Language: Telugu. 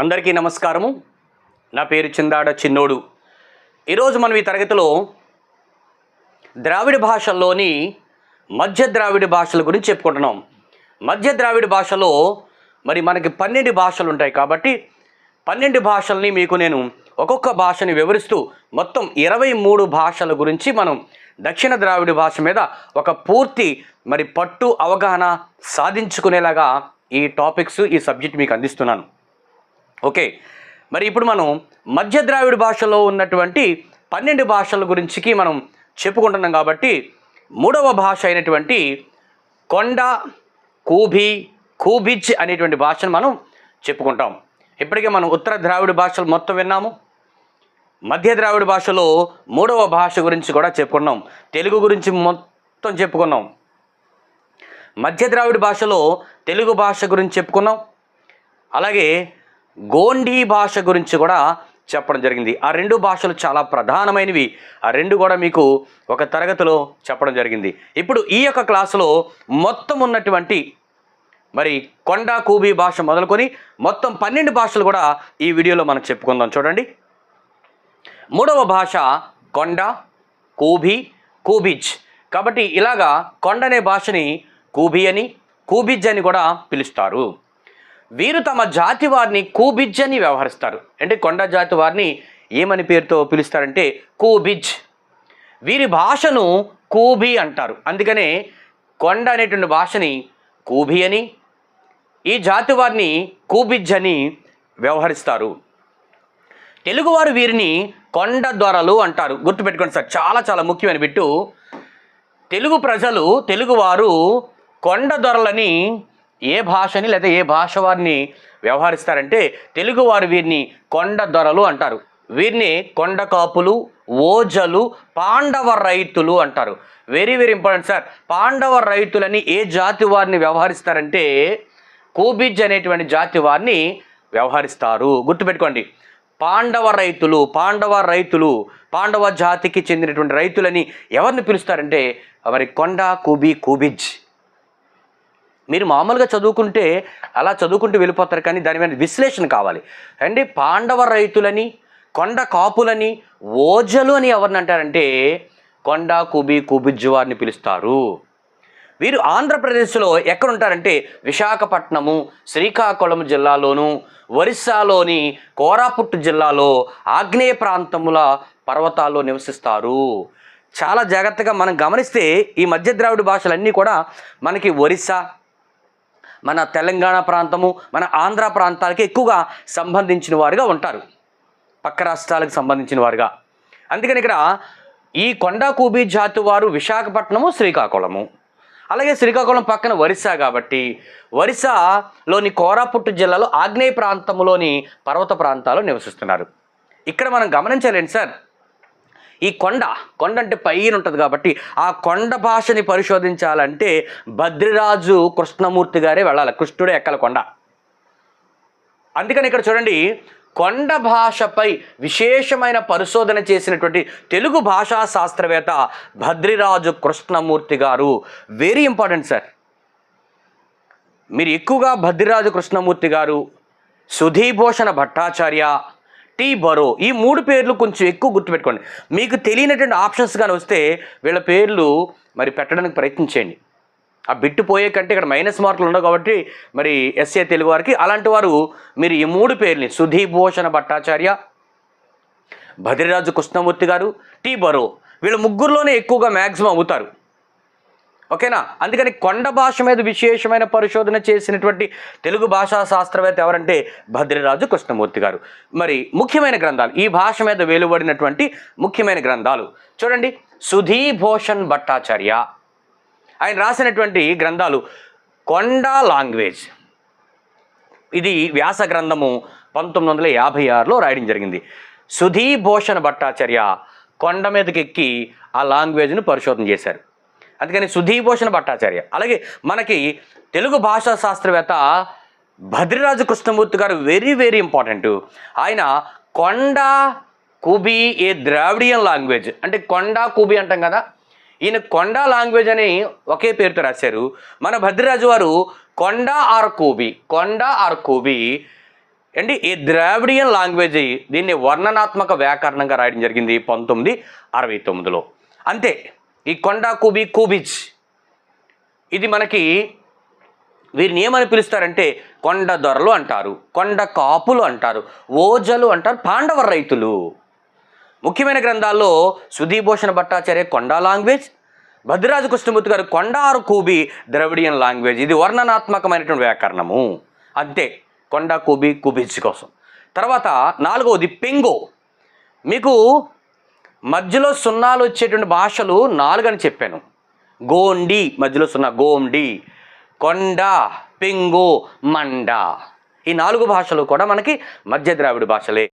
అందరికీ నమస్కారము. నా పేరు చిందాడ చిన్నోడు. ఈరోజు మనం ఈ తరగతిలో ద్రావిడ భాషల్లోని మధ్య ద్రావిడ భాషల గురించి చెప్పుకుంటున్నాం. మధ్య ద్రావిడ భాషలో మరి మనకి పన్నెండు భాషలు ఉంటాయి కాబట్టి పన్నెండు భాషల్ని మీకు నేను ఒక్కొక్క భాషని వివరిస్తూ మొత్తం ఇరవై మూడు భాషల గురించి మనం దక్షిణ ద్రావిడ భాష మీద ఒక పూర్తి మరి పట్టు అవగాహన సాధించుకునేలాగా ఈ టాపిక్స్ ఈ సబ్జెక్ట్ మీకు అందిస్తున్నాను. ఓకే. మరి ఇప్పుడు మనం మధ్య ద్రావిడ భాషలో ఉన్నటువంటి పన్నెండు భాషల గురించికి మనం చెప్పుకుంటున్నాం కాబట్టి మూడవ భాష అయినటువంటి కొండ కూబి కూబిజ్ అనేటువంటి భాషను మనం చెప్పుకుంటాం. ఇప్పటికే మనం ఉత్తర ద్రావిడ భాషలు మొత్తం విన్నాము. మధ్య ద్రావిడ భాషలో మూడవ భాష గురించి కూడా చెప్పుకున్నాం. తెలుగు గురించి మొత్తం చెప్పుకున్నాం. మధ్య ద్రావిడ భాషలో తెలుగు భాష గురించి చెప్పుకున్నాం. అలాగే గోండీ భాష గురించి కూడా చెప్పడం జరిగింది. ఆ రెండు భాషలు చాలా ప్రధానమైనవి. ఆ రెండు కూడా మీకు ఒక తరగతిలో చెప్పడం జరిగింది. ఇప్పుడు ఈ యొక్క క్లాసులో మొత్తం ఉన్నటువంటి మరి కొండ కూబీ భాష మొదలుకొని మొత్తం పన్నెండు భాషలు కూడా ఈ వీడియోలో మనం చెప్పుకుందాం. చూడండి. మూడవ భాష కొండ కూబీ కూబిజ్. కాబట్టి ఇలాగా కొండ అనే భాషని కూబీ అని కూబిజ్ అని కూడా పిలుస్తారు. వీరు తమ జాతి వారిని కూబిజ్ అని వ్యవహరిస్తారు. అంటే కొండ జాతి వారిని ఏమని పేరుతో పిలుస్తారంటే కూబిజ్. వీరి భాషను కూబి అంటారు. అందుకనే కొండ అనేటువంటి భాషని కూబి అని ఈ జాతి వారిని కూబిజ్ అని వ్యవహరిస్తారు. తెలుగువారు వీరిని కొండ దొరలు అంటారు. గుర్తుపెట్టుకోండి సార్ చాలా చాలా ముఖ్యమైన బిట్టు. తెలుగు ప్రజలు తెలుగువారు కొండ దొరలని ఏ భాషని లేదా ఏ భాష వారిని వ్యవహరిస్తారంటే తెలుగువారు వీరిని కొండ దొరలు అంటారు. వీరిని కొండ కాపులు ఓజలు పాండవ రైతులు అంటారు. వెరీ వెరీ ఇంపార్టెంట్ సార్ పాండవ రైతులని ఏ జాతి వారిని వ్యవహరిస్తారంటే కూబిజ్ అనేటువంటి జాతి వారిని వ్యవహరిస్తారు. గుర్తుపెట్టుకోండి. పాండవ రైతులు పాండవ రైతులు పాండవ జాతికి చెందినటువంటి రైతులని ఎవరిని పిలుస్తారంటే మరి కొండ కూబి కూబిజ్. మీరు మామూలుగా చదువుకుంటే అలా చదువుకుంటూ వెళ్ళిపోతారు కానీ దాని మీద విశ్లేషణ కావాలి. అండి పాండవ రైతులని కొండ కాపులని ఓజలు అని ఎవరిని అంటారంటే కొండ కుబి కుబిజ్జు వారిని పిలుస్తారు. వీరు ఆంధ్రప్రదేశ్లో ఎక్కడ ఉంటారంటే విశాఖపట్నము శ్రీకాకుళం జిల్లాలోను ఒరిస్సాలోని కోరాపుట్టు జిల్లాలో ఆగ్నేయ ప్రాంతముల పర్వతాల్లో నివసిస్తారు. చాలా జాగ్రత్తగా మనం గమనిస్తే ఈ మధ్య ద్రావిడ భాషలన్నీ కూడా మనకి ఒరిస్సా మన తెలంగాణ ప్రాంతము మన ఆంధ్ర ప్రాంతాలకి ఎక్కువగా సంబంధించిన వారుగా ఉంటారు. పక్క రాష్ట్రాలకు సంబంధించిన వారుగా. అందుకని ఇక్కడ ఈ కొండ కూబీ జాతి వారు విశాఖపట్నము శ్రీకాకుళము. అలాగే శ్రీకాకుళం పక్కన ఒరిస్సా కాబట్టి ఒరిస్సాలోని కోరాపుట్టు జిల్లాలో ఆగ్నేయ ప్రాంతంలోని పర్వత ప్రాంతాలు నివసిస్తున్నారు. ఇక్కడ మనం గమనించాలండి సార్. ఈ కొండ కొండ అంటే పైన ఉంటుంది కాబట్టి ఆ కొండ భాషని పరిశోధించాలంటే భద్రిరాజు కృష్ణమూర్తి గారే వెళ్ళాలి. కృష్ణుడే ఎక్కల కొండ. అందుకని ఇక్కడ చూడండి కొండ భాషపై విశేషమైన పరిశోధన చేసినటువంటి తెలుగు భాషా శాస్త్రవేత్త భద్రిరాజు కృష్ణమూర్తి గారు. వెరీ ఇంపార్టెంట్ సార్ మీరు ఎక్కువగా భద్రిరాజు కృష్ణమూర్తి గారు సుధీభూషణ భట్టాచార్య టీ బరో. ఈ మూడు పేర్లు కొంచెం ఎక్కువ గుర్తుపెట్టుకోండి. మీకు తెలియనటువంటి ఆప్షన్స్ కానీ వస్తే వీళ్ళ పేర్లు మరి పెట్టడానికి ప్రయత్నించండి ఆ బిట్టు పోయే కంటే ఇక్కడ మైనస్ మార్కులు ఉండవు కాబట్టి మరి ఎస్ఏ తెలుగు వారికి. అలాంటి వారు మీరు ఈ మూడు పేర్లని సుధీభూషణ భట్టాచార్య భద్రిరాజు కృష్ణమూర్తి గారు టీ బరో. వీళ్ళ ముగ్గురులోనే ఎక్కువగా మ్యాక్సిమం అవుతారు. ఓకేనా? అందుకని కొండ భాష మీద విశేషమైన పరిశోధన చేసినటువంటి తెలుగు భాషా శాస్త్రవేత్త ఎవరంటే భద్రిరాజు కృష్ణమూర్తి గారు. మరి ముఖ్యమైన గ్రంథాలు ఈ భాష మీద వెలువడినటువంటి ముఖ్యమైన గ్రంథాలు చూడండి. సుధీభూషణ్ భట్టాచార్య. ఆయన రాసినటువంటి గ్రంథాలు కొండ లాంగ్వేజ్. ఇది వ్యాస గ్రంథము పంతొమ్మిది వందల యాభై ఆరులో రాయడం జరిగింది. సుధీభూషణ్ భట్టాచార్య కొండ మీదకి ఎక్కి ఆ లాంగ్వేజ్ను పరిశోధన చేశారు. అందుకని సుధీభూషణ భట్టాచార్య. అలాగే మనకి తెలుగు భాషా శాస్త్రవేత్త భద్రిరాజు కృష్ణమూర్తి గారు వెరీ వెరీ ఇంపార్టెంట్. ఆయన కొండ కుబి ఏ ద్రావిడియన్ లాంగ్వేజ్ అంటే కొండ కుబి అంటాం కదా ఈయన కొండ లాంగ్వేజ్ అని ఒకే పేరుతో రాశారు. మన భద్రిరాజు వారు కొండ ఆర్ కూబి కొండ ఆర్ కూబి అండి ఈ ద్రావిడియన్ లాంగ్వేజ్ దీన్ని వర్ణనాత్మక వ్యాకరణంగా రాయడం జరిగింది పంతొమ్మిది అరవై తొమ్మిదిలో. అంతే. ఈ కొండ కూబి కూబిచ్ ఇది మనకి వీరిని ఏమని పిలుస్తారంటే కొండ దొరలు అంటారు కొండ కాపులు అంటారు ఓజలు అంటారు పాండవ రైతులు. ముఖ్యమైన గ్రంథాల్లో సుధీభూషణ భట్టాచార్య కొండ లాంగ్వేజ్ భద్రరాజు కృష్ణమూర్తి గారు కొండారు కూబి ద్రవిడియన్ లాంగ్వేజ్. ఇది వర్ణనాత్మకమైనటువంటి వ్యాకరణము. అంతే కొండ కూబి కూబిజ్ కోసం. తర్వాత నాలుగవది పెంగో. మీకు మధ్యలో సున్నాలు వచ్చేటువంటి భాషలు నాలుగు అని చెప్పాను. గోండి మధ్యలో సున్నా గోండి కొండ పెంగు మండ. ఈ నాలుగు భాషలు కూడా మనకి మధ్య ద్రావిడ భాషలే.